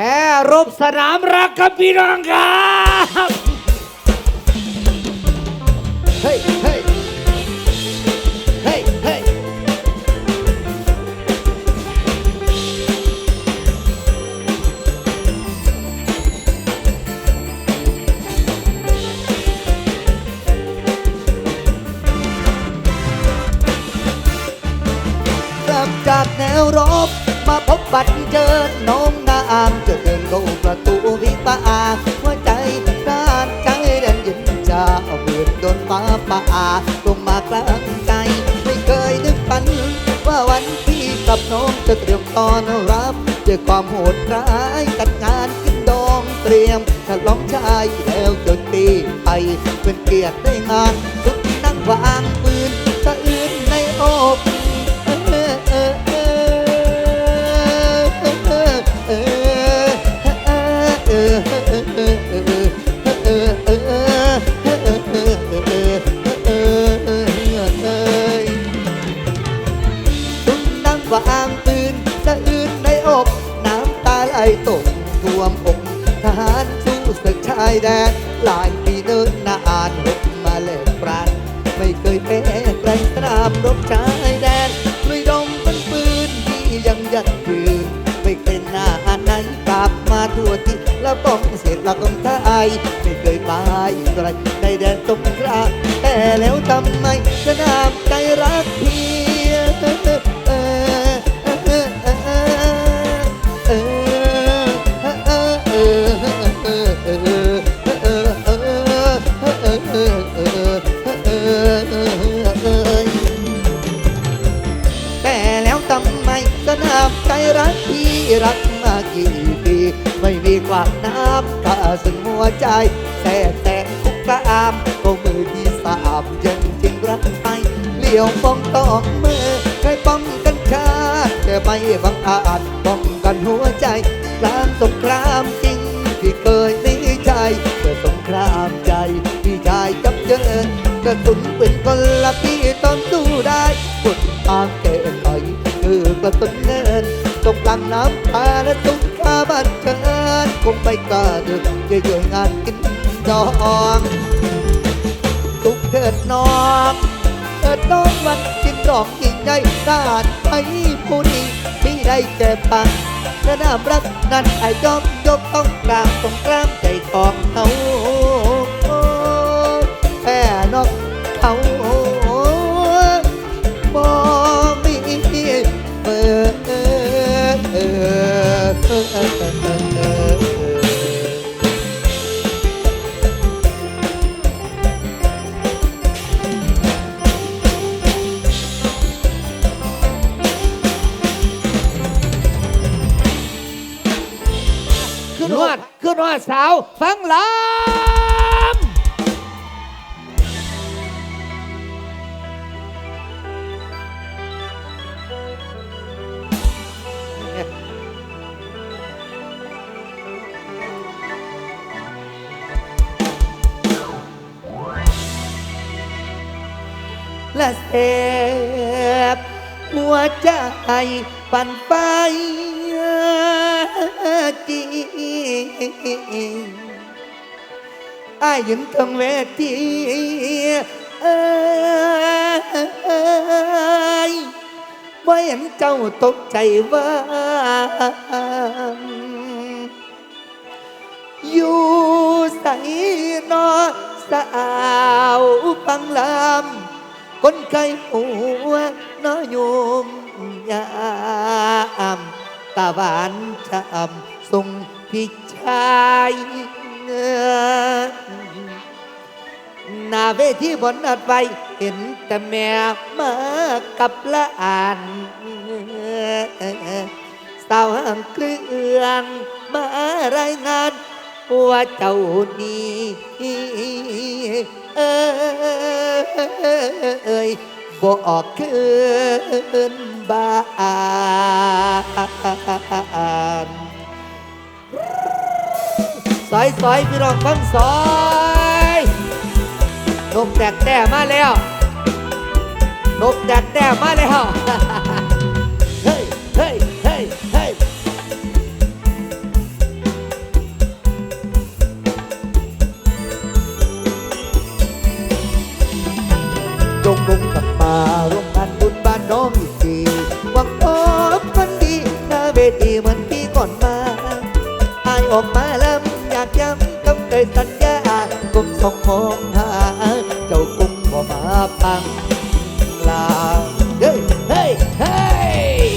แห่รบ เอาเบือนโดนฟ้าป่าลงมากลางใจไม่เคยนึกฝัน ว่าวันที่กับน้องจะเตรียมตอนรับ เจอความโหดร้ายกัดงานขึ้นดองเตรียมฉลองชายแล้วจนตีไปเป็นเกียรติได้งานสุดนั่งวางปืน มนั่งวางปืนสะอื้นในอกน้ำตาไหลตกท่วมอกทหารสู้ศึกชายแดนหลายปีเดินนานหกมาเล่ปราณไม่เคยแพ้ใครสนามรบชายแดนด้วยดงเป็นปืนที่ยังยัดยืนไม่เคยหน้าอันไหนกลับมาทั่วที่แล้วป้องเสียหลักองไทยไม่เคยไปไกลในแดนสงครามแต่แล้วทำไมสนามใจรักเพี หัวใจแต่แต่คุกกระอามก็มือที่สามยังจริงรักไปเลี้ยวมองต้องมือใครป้องกันชาติแต่ไม่บังอาจป้องกันหัวใจกลางสงครามจริงที่เคยหนีใจเกิดสงครามใจที่ชายจับเจอกระสุนเป็นคนละที่ตอนสู้ได้กดทางเกณฑ์ไปคือกระสุนเงินตกลางน้ำตาและตุ้ง บันเทิงคงไปกล้าดึกจะย่องานกินดองตุกเถิดน้องเถิดน้องวันกินดอกยิ่งใหญ่ทหารไทยผู้นี้ที่ได้แก่ปังสนามรักนั้นไอ้ยอมยกต้องกลางสงกลางใจของเขา และเสบหัวใจปั่นไปจริงอายยืนทางเวทีเอ้ยว่าเห็นเจ้าตกใจว่า อยู่ใส่นอสาวฟังลำ คนไข้หัวน้อโยมยามตาหวานชำส่งพี่ชายน้าเวทีบนอัดไปเห็นแต่แม่มากับละอ่านสาวห่างเครื่องมารายงานว่าเจ้านี้ ยบอกคืนบ้านสอยสอยพี่รองฟังสอยนกแตกแต้มาแล้วนกแตกแต้มาแล้ว ยสัญญากลมส่องมองหาเจ้ากุ้งบ่มาพังลาเฮ้ยเฮ้ยเฮ้ย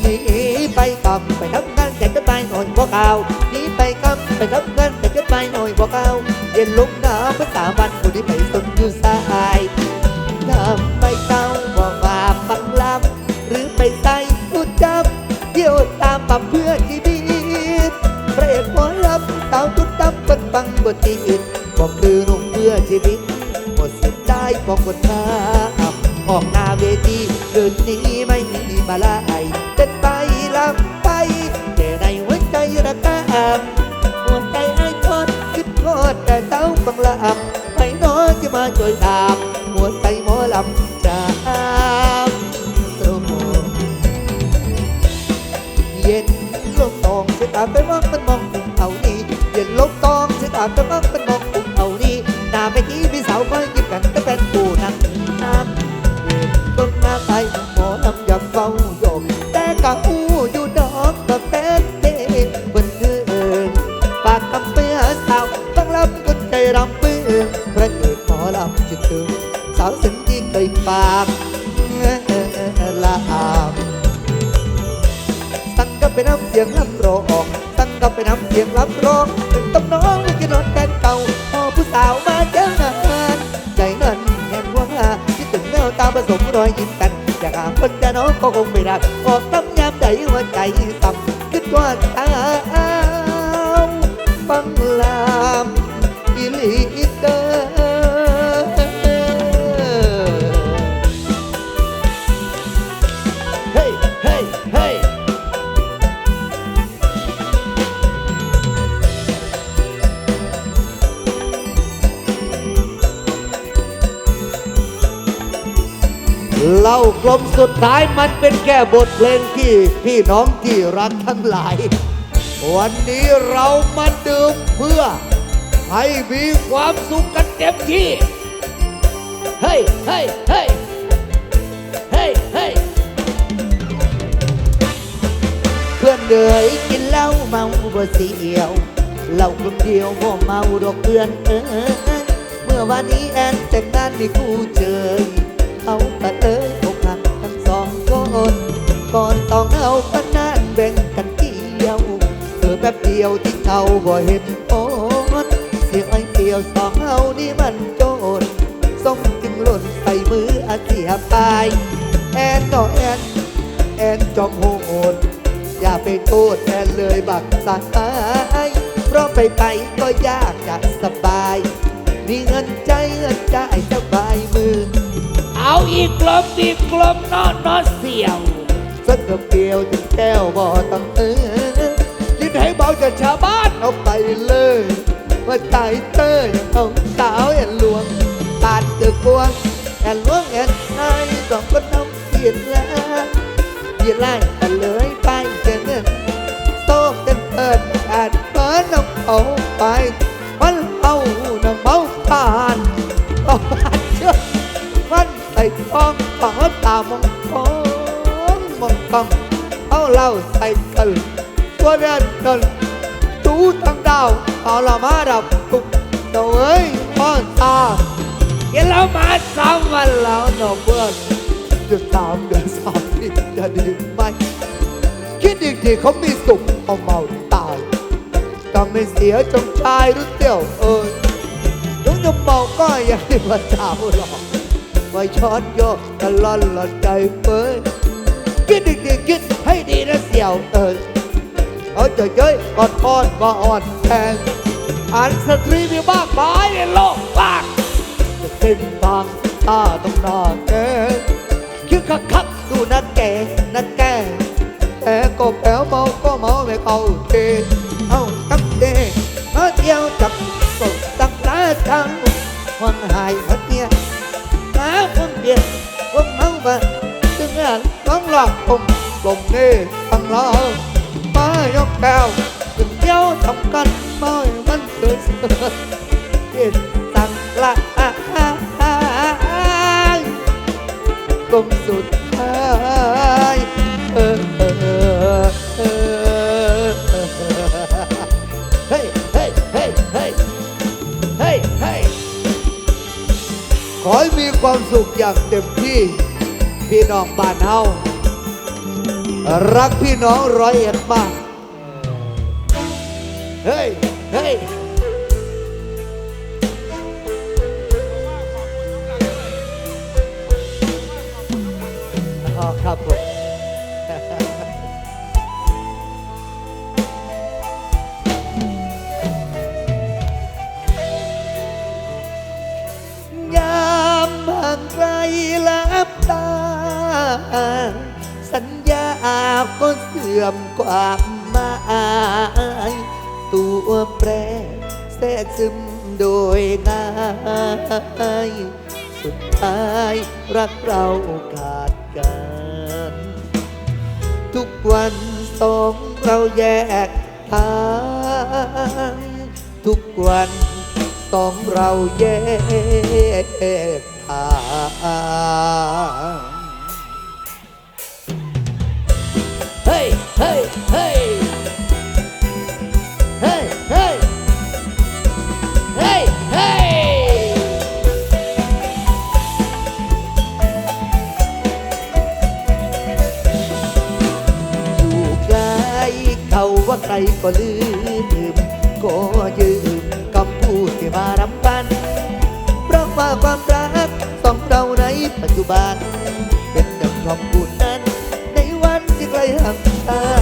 หนีไปกำไปทำงานแต่จะไปหน่อยพวกเอาหนีไปกำไปทำงานแต่จะไปหน่อยพวกเอาเย็นลงหนาวเมื่อสามวันคนที่ไป ออกหน้าเวทีเดินนี้ไม่มีมาลายเต้นไปลำไป แต่ในหัวใจระกำหัวใจไอ้ทอดคิดทอดแต่เต้าบังลำไม่น้อยจะมาช่วยตามหัวใจหมอลำจะโปรโมเย็นลมตองเสียตาไปมองมันากลาอามตั้งก็ไปน้ำเสียงลำร้องตั้งก็ไปน้ำเสียงลำร้องเป็นต้นน้องไม่กินนอนแทนเก่าพอผู้สาวมาเจองานใจนั้นแห่งว่าคิดถึงแววตาผสมรอยยิ้มกันอยากหาคนจะน้องก็คงไม่ได้ออกตั้งยามใจหัวใจต่ำคิดว่าตา สุดท้ายมันเป็นแค่บทเพลงที่พี่น้องที่รักทั้งหลาย วันนี้เรามาดื่มเพื่อ ให้มีความสุขกันเต็มที่ เฮ้ยเฮ้ยเฮ้ยเฮ้ยเฮ้ยเพื่อนเดยกินเหล้าเมาบ่เสียวเหล้าคนเดียวบ่เมาดอกเพื่อนเอ้ยเมื่อวันนี้แอนแต่งงานมีคู่เจยเอาแต่เอ้ยอกหักทั้งส อนก่อนต้องเอาปนนั้นแบ่งกันเกี่ยวเออแป๊บเดียวที่เขาบ่เห็นโอนเสียงไอ้เสียวสองเฮานี่มันโจรส่งจึงหล่นใส่มืออาเสียไปแอนต่อแอนแอนจอมโหดอย่าไปโทษแอนเลยบักสายเพราะไปไปก็ยากจะสบาย มีเงินใจเงินใจสบายมือ เอาอีกกลมอีกกลมนอนนอนเสี่ยวสักกับเดียวถึงแก้วบ่ต้องเออยินให้เบาจากชาวบ้านเอาไปเลยว่าใจเตยเอาสาวแอนหลวงปาดเดือกวแอนหลวงแอนไอ้สองคนน้ำเปลี่ยนแล้วเปลี่ยไล่แต่เลยไปเจอเงินโต๊ะเต็มเปิดอาจเปิดน้ำเอาไปมันเอา ทองปาตามองทองมองกำเอาเหล้าใส่กันตัวเดินเดินจูทางดาวเอาละมาดับตุกเดาเอ้ยพ่อตากินแล้วมาสามวันแล้วแล้วนอเพื่อนจะตามเดือนสามที่จะดีไหมคิดอีกทีเขามีสุขเอาเมาตายทำไม่เสียจงชายรือเตี้ยวเอ้ยถึงจะเมาก็ยังไม่มาเจ้าหรอก ไม่ช้อนโยกตะลอนหลอนใจเฟ้ยคิดดีดีๆคิดให้ดีนะเสี่ยวเออเอาเจยเย้ยอ่อนอ่อนมาอ่อนแทงอ่านสตรีมีมากมายในโลกมากจะเป็นทางตาต้องหน้าแกคิดคักคักดูนัดแกนัดแกแต่ก็แป๋วเมาก็เมาไม่เข้าเกณฑ์เอาตั้งเดมาเที่ยวจับกตั้งตาจังวังหายพัดเนี่ยหาคนเดียวผมเอามาถึงงานน้องหลอกผมลมเน่ย กแก้วถึงเที่ยวทำกันไม่มันเกิดเกิดเห็นตั้งละอะอะอะ ความสุขอย่างเต็มที่พี่น้องบ้านเฮารักพี่น้องร้อยเอ็ดมาก เฮ้ย เฮ้ย ทุกวันสองเราแยกทางทุกวันสองเราแยกทาง ว่าใครก็ลืม ก็ยืมคำพูดที่มารำพัน เพราะว่าความรักต้องเราในปัจจุบัน เป็นดังคำพูดนั้น ในวันที่ไกลห่างตา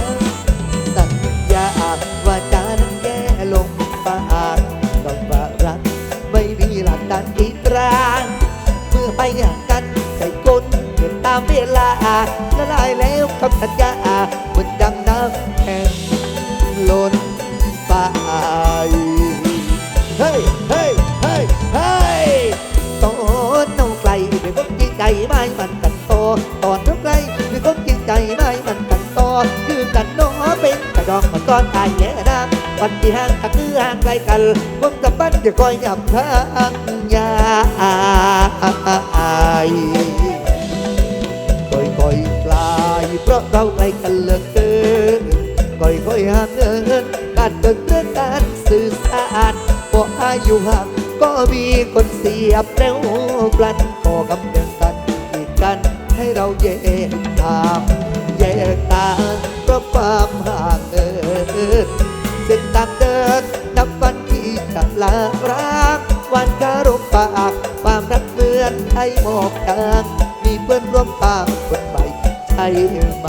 ก้อนตายแย่น้ำวันที่ห่างก็คือห่างไกลกันผมกับปั้นจะคอยหยับทางยายค่อยกลายเพราะเราไกลกันเหลือเกินค่อยห่างเงินการเดินเรื่องการสื่อสารพออายุห่างก็มีคนเสียบแล้วกลันก็กำเนิดกันอีกกันให้เราแยกทา อนไอ้หมอกจางมีเพื่อนร่วมทางคนใหม่ใช่ไหม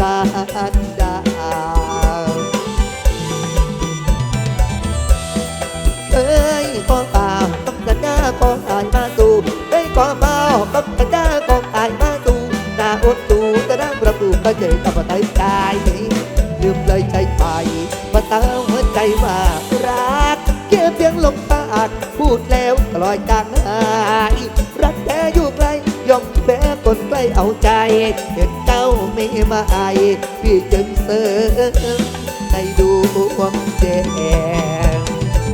กาดาเอ้ยกองป่าต้องกันหน้ากองอายมาตูเอ้ยกองเมาต้องกันหน้ากองอายมาตูหน้าอดตูจะนั่งประตูก็เจอกับปะไตใจลืมเลยใจไปปะเต้าหัวใจว่ารักแค่เพียงลงปากพูดแล้วลอยจางหา คนใกล้เอาใจเห็นเจ้าไม่มาอายพี่จึงเสริมในดวงแดง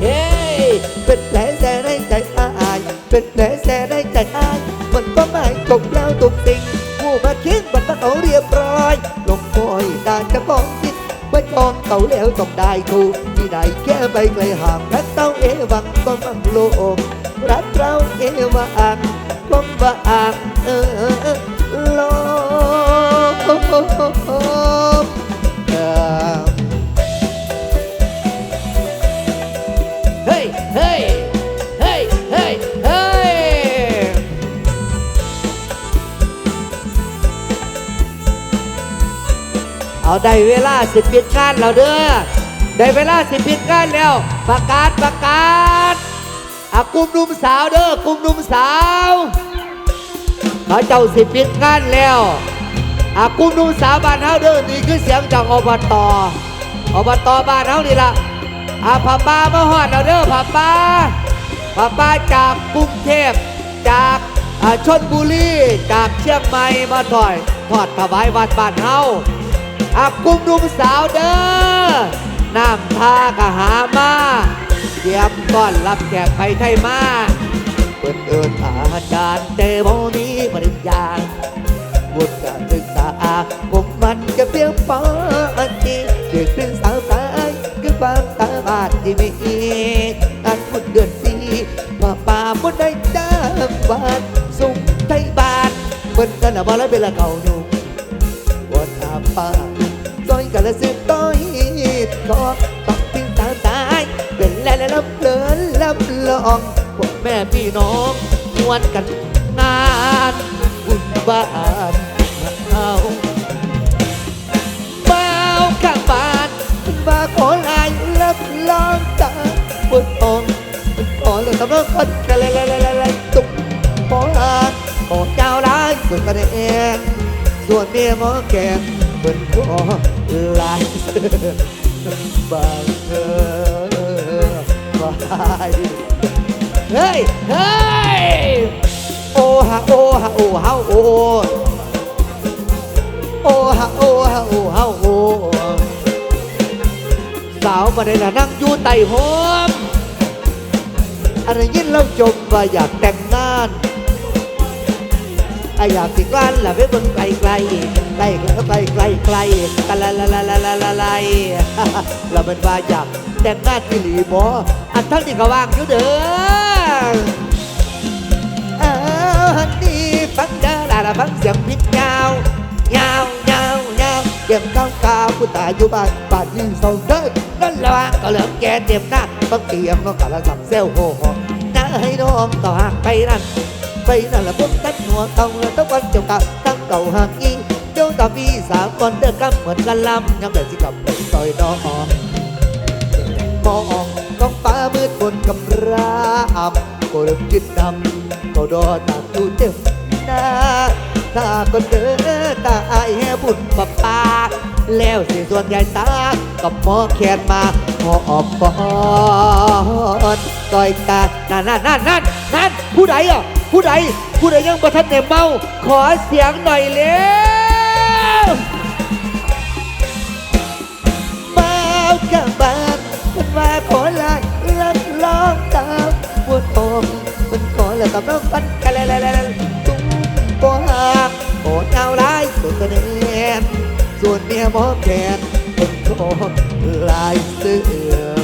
เฮ้ยเป็นแผลแสในใจอายเป็นแผลแสในใจอายมันก็ไม่จบแล้วทุกสิ่งผู้มาคิดมันต้องเอาเรียบร้อย ลงคอยการจะกองคิดไว้กองเต่าแล้วต้องได้คูที่ไหนแค่ไปไกลห่างรักเต้าเอวังก็มั่งโลมรักเราเอวาอังก็ว่าอัง เออลมเฮ้ยเฮ้ยเฮ้ยเฮ้ยเฮ้ยเอาได้เวลาสิปิดงานแล้วเด้อได้เวลาสิปิดงานแล้ว ประกาศประกาศอากลุ่มนุ่มสาวเด้อกลุ่มนุ่มสาว เขาเจ้าสิปิดงานแล้วอากลุ่มนุ่สาวบ้านเฮาเด้อนี่คือเสียงจากอบตอบตบ้านเฮานี่ล่ะอาผาป้ามาฮอดแล้วเด้อผาป้าผาป้าจากกรุงเทพจากอาชนบุรีจากเชียงใหม่มาถอยทอดถวายวัดบ้านเฮาอากุ้มนุ่มสาวเด้อน้ำท่ากะหามาเตรียมต้อนรับแขกไปไทยมา ปิดเอินอาจารย์แต่โมนี้ปริญญาบุตรการศึกษาผมมันจะเพียงพอจีเด็กเป็นสาวตายคือความสามารถที่มีอันพุดเดือนสีป้าป้าบนได้จ้างบานสูงไทยบานเปิ้นกันบ่ล้วเป็นละเก่าหนุ่มวัดอาป้าต้อยกันละสิต้อยก็ต้อ เป็นแล้วแล้วรับเลินรับลองพวกแม่พี่น้องมวนกันงานบุญบ้านเอาเมาข้างบ้านมาขอลายรับลองตาบนทองขอเลยสำหรับคนกันเลยเลยเลยเลยตุ้มขอลาขอเจ้าร้ายส่วนกันเองส่วนเมียหมอแกงเป็นขอลายบางเธอ ได้เฮ้ยเฮ้ยโอฮะโอฮะโอฮะโอโอฮะโอฮะโอฮะโอสาวมาได้ละนั่งอยู่ใต้หอมอะไรยินเราจมว่าอยากแต่งงาน อะอยากสิกลันละไปเบิ่งไกลไกลไกลไกลไกลไกลไกลกันละละละละละละละเราเป็นว่าอยากแต่งงานที่หลีบ่อันทั้งนี้ก็ว่างอยู่เด้อฮันนี่ฟังเด้อละละฟังเสียงพริกยาวยาวยาวยาวเก็บข้าวกาวผู้ตายอยู่บ้านบ้านที่สองเด้อนั่นละว่าก็เหลือแกเต็มหน้าต้องเตรียมน้องกะละสับเซลโหโหน้าให้น้องต่อหักไปนั่นไปนั่นละพวกตัดหัวเอาเลยต้องวันเจ้าเก่าตั้งเก่าห่างอีเดี๋ยวตามีสามคนเดินกำเหมือนกันลำยังแบบสิกลับไปซอยน้องมองท้องฟ้ามืดบน กำรามก็เริ่มจิตดำก็ดอตามดูเต็มหน้าตาก็เดินตาอายแห่บุญปะปาแล้วสิส่วนใหญ่ตากับหมอแขนมาพอออกก่อนต่อยตานั่นนั่นนั่นนั่นนั่นผู้ใดอะ ผู้ใดผู้ใดยังประทันเนี่ยเมา ขอเสียงหน่อยเร็วมากับบ้านมาขอลายรับรองตามปวดท้องมันขอแล้วกับน้องฟันกันเลยตุ้มก็หักโอดเอาร้ายสุดกระเด็นส่วนเมียหมอแขนเป็นขอลายเสือ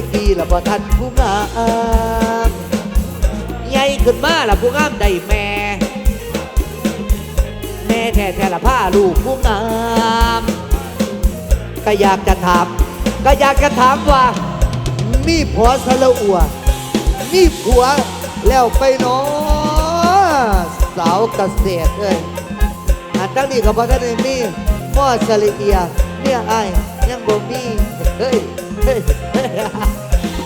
ตั้งแตะกี้ละบ่ทันผู้งามใหญ่ขึ้นมาละผู้งามได้แม่ แม่แท้แท้ละผ้าลูกผู้งามก็อยากจะถาม ก็อยากจะถามว่า มีผัวสละอัว มีผัวแล้วไปเนาะสาวเกษตรเอ้ยอันตั้งนี้ก็บ่ทันได้มีพ่อสะละเอียเนี่ยไอ้ยังบ่มีเฮ้ย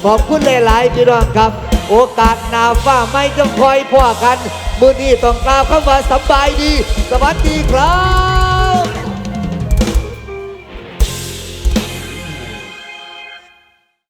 ขอบคุณหลายๆพี่น้องครับ โอกาสหนาฟ้าไม่ต้องคอยพ่อกัน มือนี้ต้องกล่าวคำว่าสบายดี สวัสดีครับ